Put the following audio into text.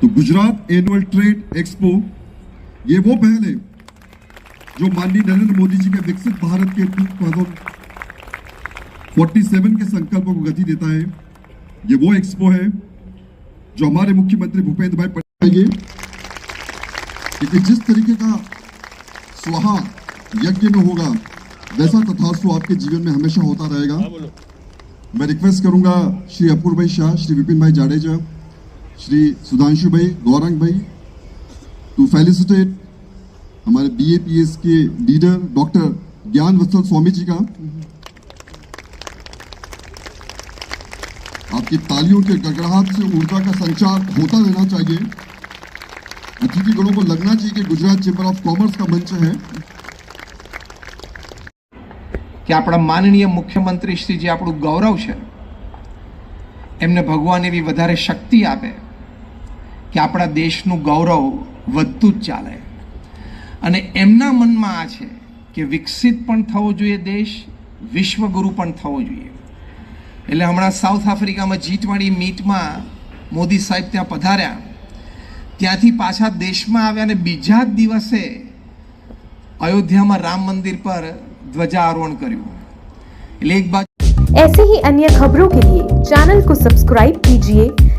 तो Gujarat annual trade expo ये वो पहल है जो माननीय नरेंद्र मोदी जी के विकसित भारत के 2047 के संकल्पों को गति देता है। ये वो एक्सपो है जो हमारे मुख्यमंत्री भूपेंद्र भाई पटेल क्योंकि जिस तरीके का स्वाहा यज्ञ में होगा वैसा तथास्तु आपके जीवन में हमेशा होता रहेगा। मैं रिक्वेस्ट करूँगा श्री अपूर्व भाई शाह श्री विपिन भाई जाडेजा श्री सुधांशु भाई गौरंग भाई टू फेलिसिटेट हमारे बीएपीएस के लीडर डॉक्टर ज्ञान वत्सल स्वामी जी का आपकी तालियों के गड़गड़ाहट से ऊर्जा का संचार होता रहना चाहिए अतिथि गणों को लगना चाहिए कि गुजरात चेंबर ऑफ कॉमर्स का मंच है કે આપણા માનનીય મુખ્યમંત્રી શ્રી જે આપણું ગૌરવ છે એમને ભગવાન એવી વધારે શક્તિ આપે કે આપણા દેશનું ગૌરવ વધતું જ ચાલે અને એમના મનમાં આ છે કે વિકસિત પણ થવો જોઈએ દેશ વિશ્વગુરુ પણ થવો જોઈએ એટલે હમણાં સાઉથ આફ્રિકામાં જી ટ્વેન્ટી મીટમાં મોદી સાહેબ ત્યાં પધાર્યા ત્યાંથી પાછા દેશમાં આવ્યા અને બીજા જ દિવસે અયોધ્યામાં રામ મંદિર પર ધ્વજારોહણ કર્યું એટલે એક બાજુ ऐसे ही अन्य खबरों के लिए चैनल को सब्सक्राइब कीजिए